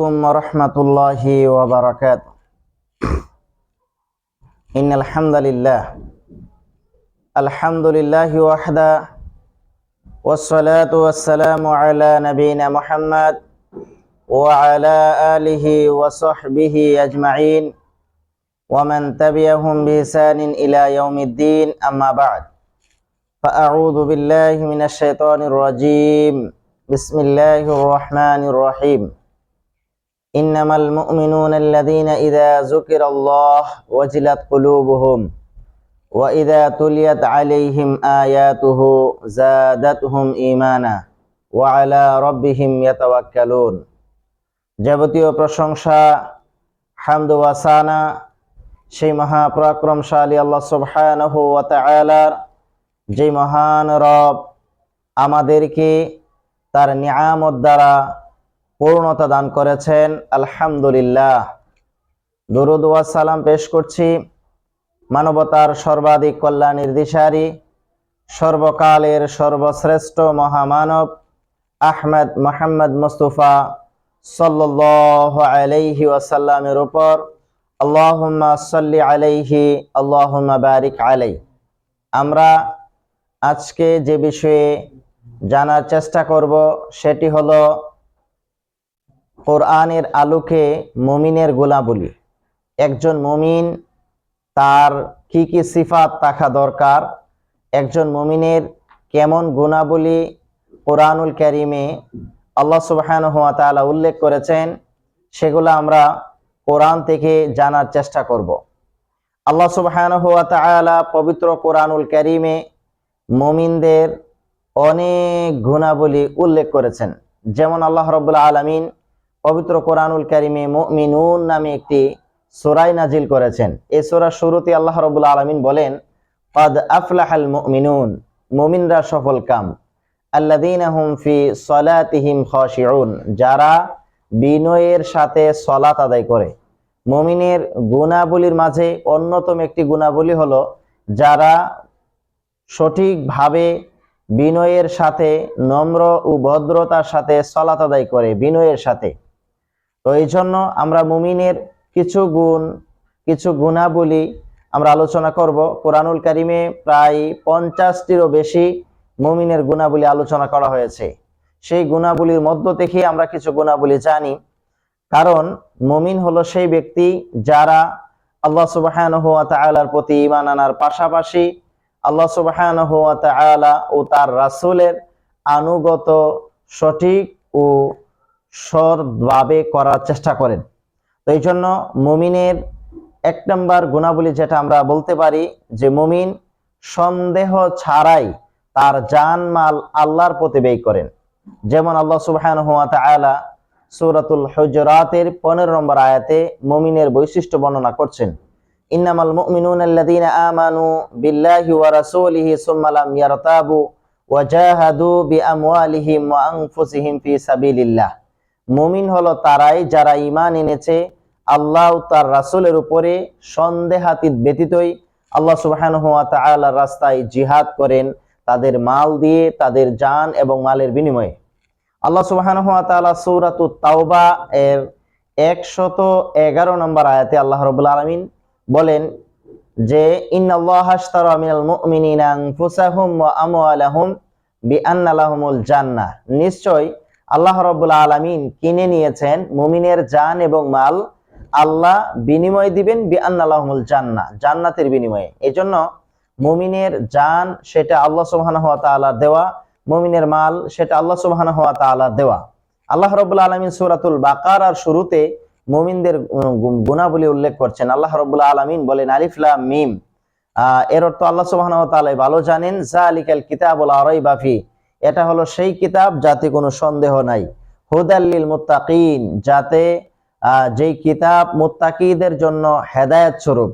عليكم ورحمة الله وبركاته. إن الحمد لله. الحمد لله وحده. والصلاة والسلام على نبينا محمد وعلى آله وصحبه أجمعين. ومن تبعهم بإحسان إلى يوم الدين أما بعد. فأعوذ بالله من الشيطان الرجيم. بسم الله الرحمن الرحيم. إنما المؤمنون الذين إذا ذكر الله وجلت قلوبهم وإذا تليت عليهم آياته زادتهم إيمانا وعلى ربهم يتوكلون যাবতীয় প্রশংসা হামদ ওয়াসানা সেই মহাপরাক্রমশালী আল্লাহ সুবহানাহু ওয়া তাআলার যে মহান রব আমাদেরকে তার নিয়ামত দ্বারা পূর্ণতা দান করেছেন। আলহামদুলিল্লাহ। দরুদ ওয়া সালাম পেশ করছি মানবতার সর্বাধিক কল্যাণের দিশারি সর্বকালের সর্বশ্রেষ্ঠ মহামানব আহমেদ মোহাম্মদ মুস্তফা সাল্লাল্লাহু আলাইহি ওয়াসাল্লামের উপর আল্লাহুম্মা সাল্লি আলাইহি, আল্লাহুম্মা বারিক আলাই আমরা আজকে যে বিষয়ে জানার চেষ্টা করব সেটি হলো কোরআনের আলোকে মুমিনের গোলাবলি। একজন মমিন তার কি কি সিফাত থাকা দরকার? একজন মমিনের কেমন গুণাবলী কোরআনুল ক্যারিমে আল্লাহ সুবহান তাআলা উল্লেখ করেছেন, সেগুলো আমরা কোরআন থেকে জানার চেষ্টা করব। আল্লাহ সুবহান হুয়া পবিত্র কোরআনুল ক্যারিমে মমিনদের অনেক গুণাবলী উল্লেখ করেছেন। যেমন আল্লাহ রব্বুল্লা আলমিন পবিত্র কোরআনুল কারিমে মুমিনুন নামে একটি সোরাই নাজিল করেছেন। এ সোরা শুরুতে আল্লাহ রব্বুল্লা আলমিন বলেন, কদ আফলাহাল মিনুন মুমিনরা সফল কাম। আল্লাদিন ফি সলাতিহিম খশিউন, যারা বিনয়ের সাথে সলাত আদায় করে। মুমিনের গুণাবলীর মাঝে অন্যতম একটি গুণাবলী হলো, যারা সঠিকভাবে বিনয়ের সাথে নম্র ও ভদ্রতার সাথে সলাত আদায় করে, বিনয়ের সাথে। তো এই জন্য আমরা মুমিনের কিছু গুণ, কিছু গুণাবলী আমরা আলোচনা করব। কোরআনুল কারিমে প্রায় পঞ্চাশটিরও বেশি মুমিনের গুণাবলী আলোচনা করা হয়েছে। সেই গুণাবলীর মধ্য থেকে আমরা কিছু গুণাবলী জানি। কারণ মুমিন হলো সেই ব্যক্তি যারা আল্লাহ সুবাহান হুয়া তালার প্রতি ইমান আনার পাশাপাশি আল্লাহ সুবাহান হুয়া তালা ও তার রাসুলের আনুগত সঠিক ও সৎভাবে করার চেষ্টা করেন। তো এই জন্য মুমিনের এক নম্বর গুণাবলী যেটা আমরা বলতে পারি যে মুমিন সন্দেহ ছাড়াই তার জান মাল আল্লাহর প্রতি ব্যয় করেন। যেমন আল্লাহ সুবহান হুয়া তাআলা সূরাতুল হুজরাতের 15 নম্বর আয়াতে মুমিনের বৈশিষ্ট্য বর্ণনা করছেন। ইন্নামাল মুমিনুনা আল্লাযীনা আমানু বিল্লাহি ওয়া রাসূলিহি সুম্মা লাম ইয়ারতাবু ওয়া জাহাদু বিআমওয়ালিহিম ওয়া আনফুসিহিম সাবিলিল্লাহ। মুমিন হলো তারাই যারা ইমান এনেছে। আল্লাহ তার রাসূলের উপরে সন্দেহাতীত ব্যতীতই আল্লাহ সুবহানাহু ওয়া তাআলার রাস্তায় জিহাদ করেন তাদের মাল দিয়ে, তাদের জান এবং মালের বিনিময়ে। আল্লাহ সুবহানাহু ওয়া তাআলা সূরাতুত তাওবা এর 111 নম্বর আয়াতে আল্লাহ রাব্বুল আলামিন বলেন যে নিশ্চয় আল্লাহ রাব্বুল আলামিন কিনে নিয়েছেন মুমিনের জান এবং মাল। আল্লাহ বিনিময় দিবেন বিআন্না লাহুমুল জান্নাহ, জান্নাতের বিনিময়ে। এজন্য মুমিনের জান সেটা আল্লাহ সুবহানাহু ওয়া তাআলার দেওয়া, মুমিনের মাল সেটা আল্লাহ সুবহানাহু ওয়া তাআলার দেওয়া। আল্লাহ রাব্বুল সুরাতুল সূরাতুল বাকারার শুরুতে মুমিনদের গুণাবলী উল্লেখ করছেন। আল্লাহ রাব্বুল আলামিন বলেন, আলিফ লাম মিম। এর অর্থ আল্লাহ ওয়া ভালো জানেন, জালিকাল কিতাবুল আরাইবা ফি। এটা হলো সেই কিতাব যাতে কোনো সন্দেহ নাই। হুদাল্লিল মুত্তাকিন, যাতে যেই কিতাব মুত্তাকিদের জন্য হেদায়েত স্বরূপ।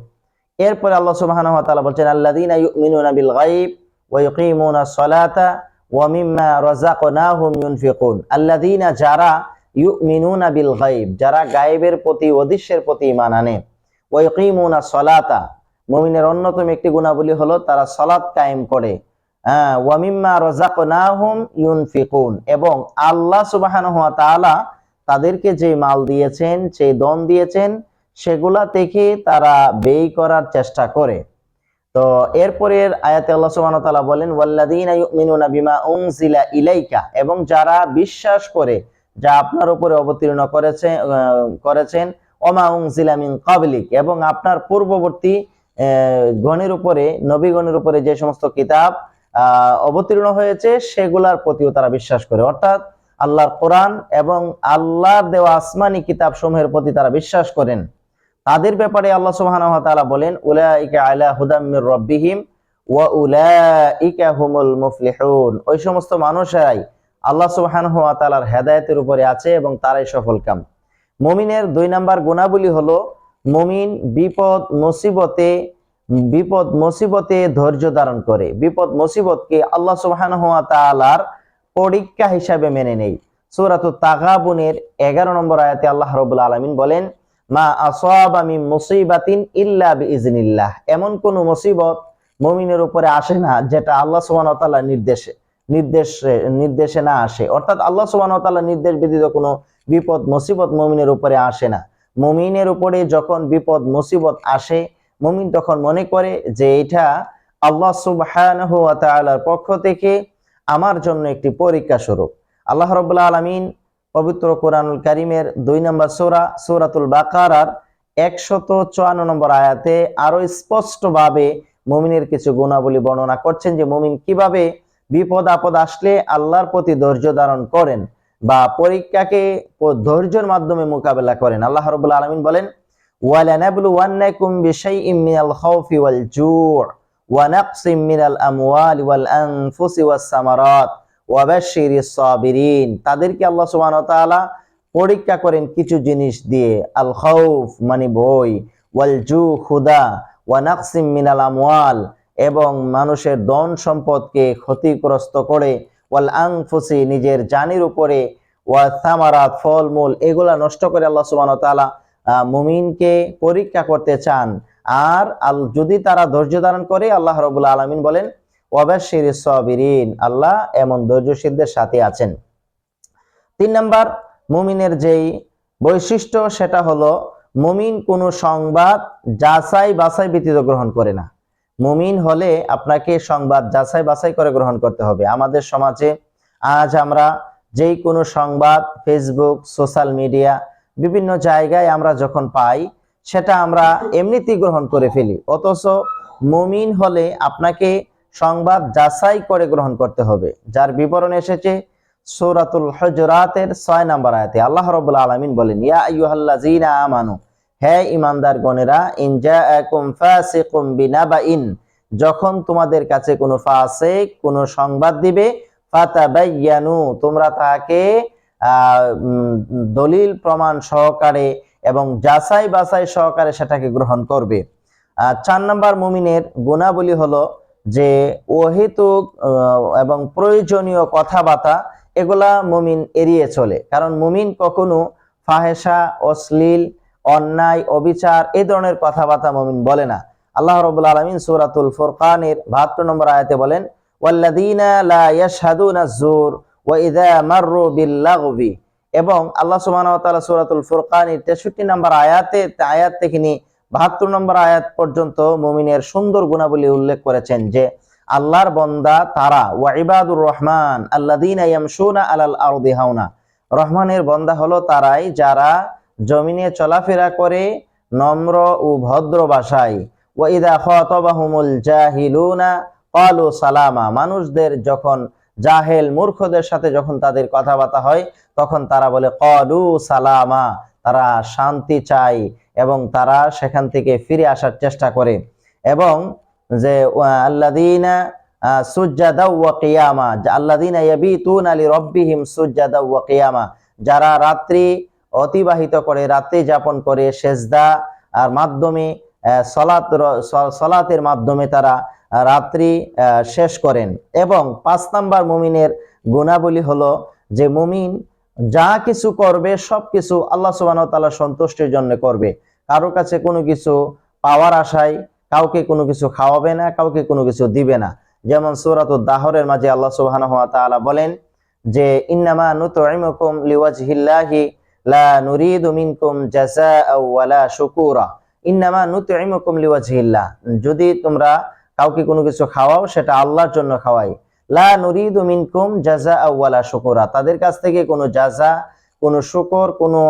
এরপরে আল্লাহ সুবহানাহু ওয়া তাআলা বলছেন, আল্লাযীনা ইউমিনুনা বিল গায়ব ওয়া ইউকিমুনা সলাতা ওয়া মিম্মা রাযাকনাহুম ইউনফিকুন। আল্লাযীনা যারা ইউমিনুনা বিল গায়ব, যারা গায়েবের প্রতি, অদৃশ্যের প্রতি ঈমান আনে, ওয়া ইউকিমুনা সলাতা, মুমিনের অন্যতম একটি গুণাবলী হলো তারা সালাত কায়েম করে। হ্যাঁ এবং আল্লাহ সুবহানাহু ওয়া তাআলা তাদেরকে যে মাল দিয়েছেন, যে দন দিয়েছেন, সেগুলা থেকে তারা ব্যয় করার চেষ্টা করে। তো এরপরের আয়াতে আল্লাহ সুবহানাহু ওয়া তাআলা বলেন উনজিলা ইলাইকা। এবং যারা বিশ্বাস করে, যা আপনার উপরে অবতীর্ণ করেছে করেছেন, ওমা উনজিলা মিন ক্বাবলিক। এবং আপনার পূর্ববর্তী গণের উপরে, নবীগণের উপরে যে সমস্ত কিতাব অবতীর্ণ হয়েছে, সেগুলার প্রতিও তারা বিশ্বাস করে। অর্থাৎ আল্লাহর কোরআন এবং আল্লাহর দেওয়া আসমানি কিতাব সমূহের প্রতি তারা বিশ্বাস করেন। তাদের ব্যাপারে আল্লাহ সুবহানাহু ওয়া বলেন, উলাইকা আলা হুদাম মির রাব্বিহিম ওয়া উলাইকা হুমুল মুফলিহুন। ওই সমস্ত মানুষেরাই আল্লাহ সুবহানাহু ওয়া তাআলার হেদায়েতের উপরে আছে এবং তারাই সফলকাম মুমিনের দুই নাম্বার গুণাবলী হলো, মুমিন বিপদ, মুসিবতে বিপদ, মুসিবতে ধৈর্য ধারণ করে। বিপদ, মুসিবতকে আল্লাহ সুবহানাহু ওয়া তাআলার পরীক্ষা হিসাবে মেনে নেই। সূরাতুত তাগাবুনের 11 নম্বর আয়াতে আল্লাহ রাব্বুল আলামিন বলেন, মা আসাবা মিন মুসিবাতিন ইল্লা বিইজনিল্লাহ এমন কোন মুসিবত মুমিনের উপরে আসে না যেটা আল্লাহ সুবহানাহু ওয়া তাআলার নির্দেশে নির্দেশে নির্দেশে না আসে। অর্থাৎ আল্লাহ সুবহানাহু ওয়া তাআলার নির্দেশ ব্যতীত কোনো বিপদ, মুসিবত মুমিনের উপরে আসে না। মুমিনের উপরে যখন বিপদ, মুসিবত আসে মুমিন তখন মনে করে যে এটা আল্লাহ তাআলার পক্ষ থেকে আমার জন্য একটি পরীক্ষা স্বরূপ। আল্লাহ রাব্বুল আলামিন পবিত্র কোরআনুল কারিমের দুই নম্বর সূরা, সূরাতুল বাকারার একশত চুয়ান্ন নম্বর আয়াতে আরও স্পষ্টভাবে মুমিনের কিছু গুণাবলী বর্ণনা করছেন যে মুমিন কীভাবে বিপদ আপদ আসলে আল্লাহর প্রতি ধৈর্য ধারণ করেন বা পরীক্ষাকে ধৈর্যের মাধ্যমে মোকাবেলা করেন। আল্লাহ রাব্বুল আলামিন বলেন ওয়াল জু' ওয়া নাকসিম মিনাল আমওয়ালি ওয়াল আনফুসি ওয়াস সামারাত ওয়াবাশশিরিস সাবিরিন। তাদেরকে আল্লাহ সুবহানাহু ওয়া তাআলা পরীক্ষা করেন কিছু জিনিস দিয়ে, আল খাউফ মানে ভয় ওয়াল জু খুদা ওয়া নাকসিম মিনাল আমওয়াল এবং মানুষের ধন সম্পদকে ক্ষতিগ্রস্ত করে, ওয়াল আনফুসি নিজের জানির উপরে, ওয়া সামারাত ফলমূল এগুলা নষ্ট করে আল্লাহ সুবহানাহু ওয়া তাআলা মুমিনকে পরীক্ষা করতে চান। আর আল যদি তারা ধৈর্য ধারণ করে, আল্লাহ রাব্বুল আলামিন বলেন ওয়াবাশশির সাবিরিন আল্লাহ এমন ধৈর্যশীলদের সাথে আছেন। তিন নাম্বার, মুমিনের যেই বৈশিষ্ট্য, সেটা হলো মুমিন কোনো সংবাদ যাচাই বাছাই ব্যতীত গ্রহণ করে না। মুমিন হলে আপনাকে সংবাদ যাচাই বাছাই করে গ্রহণ করতে হবে। আমাদের সমাজে আজ আমরা যেই কোনো সংবাদ ফেসবুক সোশ্যাল মিডিয়া বিভিন্ন জায়গায় আমরা যখন পাই, সেটা আমরা এমনিতেই গ্রহণ করে ফেলি। অথচ মুমিন হলে আপনাকে সংবাদ যাচাই করে গ্রহণ করতে হবে। যার বিবরণ এসেছে সূরাতুল হুজুরাতের 6 নম্বর আয়াতে, আল্লাহ রাব্বুল আলামিন বলেন, ইয়া আইয়ুহাল্লাযীনা আমানু, হে ঈমানদার গণেরা ইন জাআকুম ফাসিকুম বিনাবাইন, যখন তোমাদের কাছে কোনো ফাসিক, কোনো সংবাদ দিবে ফাতাবায়ানু তোমরা তাকে দলিল প্রমাণ সহকারে এবং যাচাই বাছাই সহকারে সেটাকে গ্রহণ করবে। চার নম্বর মুমিনের গুণাবলী হলো যে অহেতুক এবং প্রয়োজনীয় কথাবার্তা এগুলা মুমিন এড়িয়ে চলে। কারণ মুমিন কখনো ফাহেসা অশ্লীল, অন্যায়, অবিচার এই ধরনের কথাবার্তা মুমিন বলে না। আল্লাহ রবুল আলমিন সুরাতুল ফুরকানের বাহাত্তর নম্বর আয়াতে বলেন, ওয়াল্লাযীনা লা ইয়াশহাদুনা যুর ওয়া ইযা মাররু বিল্লাগবি এবং আল্লাহ সুবহানাহু ওয়া তাআলা সূরাতুল ফুরকানের 63 নম্বর আয়াতে আয়াত থেকে নিয়ে 72 নম্বর আয়াত পর্যন্ত মুমিনের সুন্দর গুণাবলী উল্লেখ করেছেন যে, আল্লাহর বন্দা তারা, ওয়া ইবাদুর রহমান আল্লাযীনা ইয়ামশুনা আলাল আরদি হাওনা। রহমানের বন্দা হলো তারাই যারা জমিনে চলাফেরা করে নম্র ও ভদ্র ভাষায় ওয়া ইদা খাতাবাহুমুল জাহিলুনা, ক্বালু সালামা, মানুষদের যখন জাহেল মূর্খদের সাথে যখন তাদের কথাবার্তা হয়, তখন তারা বলে ক্বালু সালামা। তারা শান্তি চায় এবং তারা সেখান থেকে ফিরে আসার চেষ্টা করে। এবং যে সুজ্জাদা ওয়া কিয়ামা। যারা রাত্রি অতিবাহিত করে, রাত্রি যাপন করে, সেজদা আর মাধ্যমে সলাত সলাতের মাধ্যমে তারা রাত্রি শেষ করেন। এবং পাঁচ নাম্বার মুমিনের গুণাবলী হলো যে মুমিন যা কিছু করবে সবকিছু আল্লাহ সুবহানাহু ওয়া তাআলা সন্তুষ্টির জন্য করবে। কারও কাছে কোনো কিছু পাওয়ার আশায় কাউকে কোনো কিছু খাওয়াবে না, কাউকে কোনো কিছু দিবে না। যেমন সূরাতুদ দাহরের মাঝে আল্লাহ সুবহানাহু ওয়া তাআলা বলেন যে, ইন্নামা লিওয়াজ হিল্লাহি লা নুরিদু মিনকুম জাযাআ ওয়ালা শুকুরা। ইন্নামা নুতইমুকুম লিওয়াজহিল্লাহ। যদি তোমরা কাউকে কোনো কিছু খাওয়াও, সেটা আল্লাহর জন্য খাওয়াই। লা নুরিদু মিনকুম জাযাআ ওয়ালা শুকুরা। তাদের কাছ থেকে কোনো জাযা, কোনো শুকর, কোনো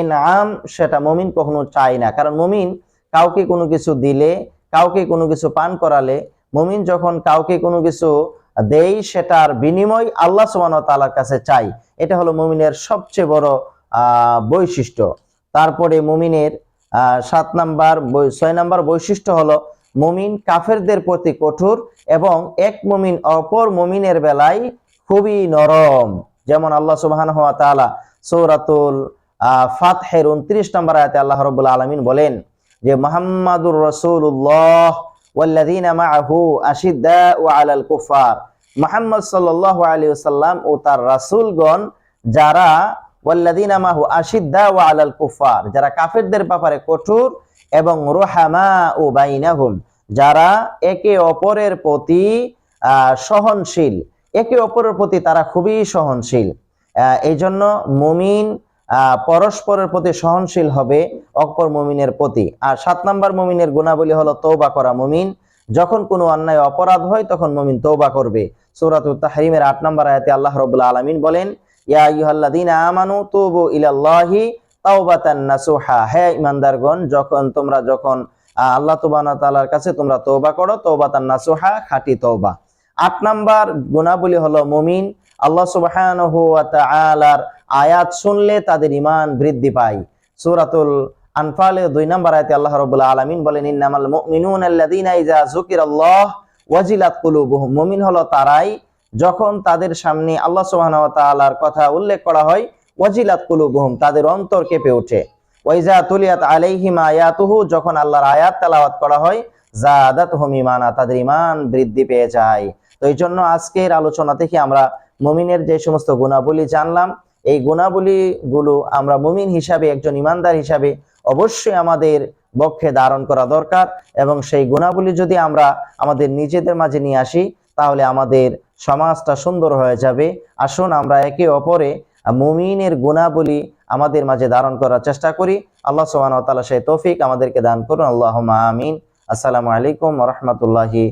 এনআম সেটা মুমিন কখনো চায় না। কারণ মুমিন কাউকে কোনো কিছু দিলে, কাউকে কোনো কিছু পান করালে, মুমিন যখন কাউকে কোনো কিছু দেই সেটার বিনিময় আল্লাহ সুবহানাহু ওয়া তাআলার কাছে চাই। এটা হলো মুমিনের সবচেয়ে বড় বৈশিষ্ট্য। তারপরে মুমিনের সাত নাম্বার ছয় নাম্বার বৈশিষ্ট্য হলো মুমিন কাফেরদের প্রতি কঠোর এবং এক মুমিন অপর মুমিনের বেলায় খুবই নরম। যেমন আল্লাহ সুবহানাহু ওয়া তাআলা সূরাতুল ফাতহের উনত্রিশ নম্বর আয়াতে আল্লাহ রাব্বুল আলামিন বলেন যে, মুহাম্মাদুর রাসূলুল্লাহ ওয়াল্লাযীনা মাআহু আশিদ্দাউ আলাল কুফার মুহাম্মদ সাল্লাল্লাহু আলাইহি ওয়াসাল্লাম ও তার রাসূলগণ যারা ওয়াল্লাযীনা মাআহু আশিদ্দাউ আলাল কুফার যারা কাফেরদের ব্যাপারে কঠোর এবং রুহামা ও বাইনাহুম, যারা একে অপরের প্রতি সহনশীল, একে অপরের প্রতি তারা খুবই সহনশীল। এই জন্য মুমিন পরস্পরের প্রতি সহনশীল হবে অপর মুমিনের প্রতি। আর সাত নাম্বার মুমিনের গুণাবলী হলো তৌবা করা মুমিন। যখন কোনো অন্যায় অপরাধ হয়, তখন মুমিন তৌবা করবে। সূরাতুত তাহরিমের আট নম্বর আয়াতে আল্লাহ রাব্বুল আলামিন বলেন ইয়া আইয়ুহাল্লাযীনা আমানু তুবু ইলাল্লাহি তাওবাতান নাসুহা। যখন তোমরা যখন আল্লাহ ওয়া তাআলার কাছে তোমরা তওবা করো, তওবাতান নাসুহা, খাঁটি তওবা। আট নাম্বার গুণাবলী হলো মুমিন, আল্লাহ সুবহানাহু ওয়া তাআলার আয়াত শুনলে তাদের ইমান বৃদ্ধি পায়। সূরাতুল আনফালে দুই নম্বর আয়াতে আল্লাহ রাব্বুল আলামিন বলেন, ইন্নামাল মুমিনুনা আল্লাযীনা ইযা যুকিরাল্লাহ ওয়াজিলাত কুলুবুহুম। মুমিন হলো তারাই যখন তাদের সামনে আল্লাহ ওয়া কথা উল্লেখ করা হয়, ওয়াজিলাত কুলুবুহুম, তাদের অন্তর কেঁপে ওঠে। ওয়াইজা তুলিয়াত আলাইহিম আয়াতুহু, যখন আল্লাহর আয়াত তালাওয়াত করা হয় জাদাতহুম ঈমানা, তাদের ঈমান বৃদ্ধি পেয়ে যায়। তো এই জন্য আজকের আলোচনা থেকে আমরা মুমিনের যে সমস্ত গুণাবলী জানলাম, এই গুণাবলী গুলো আমরা মুমিন হিসাবে, একজন ইমানদার হিসাবে অবশ্যই আমাদের বক্ষে ধারণ করা দরকার এবং সেই গুণাবলী যদি আমরা আমাদের নিজেদের মাঝে নিয়ে আসি, তাহলে আমাদের সমাজটা সুন্দর হয়ে যাবে। আসুন আমরা একে অপরে মুমিনের গুণাবলী আমাদের মাঝে ধারণ করার চেষ্টা করি। আল্লাহ সোহান তালা সেই তৌফিক আমাদেরকে দান করুন। আল্লাহ আমিন। আসসালামু আলাইকুম রাহমাতুল্লাহি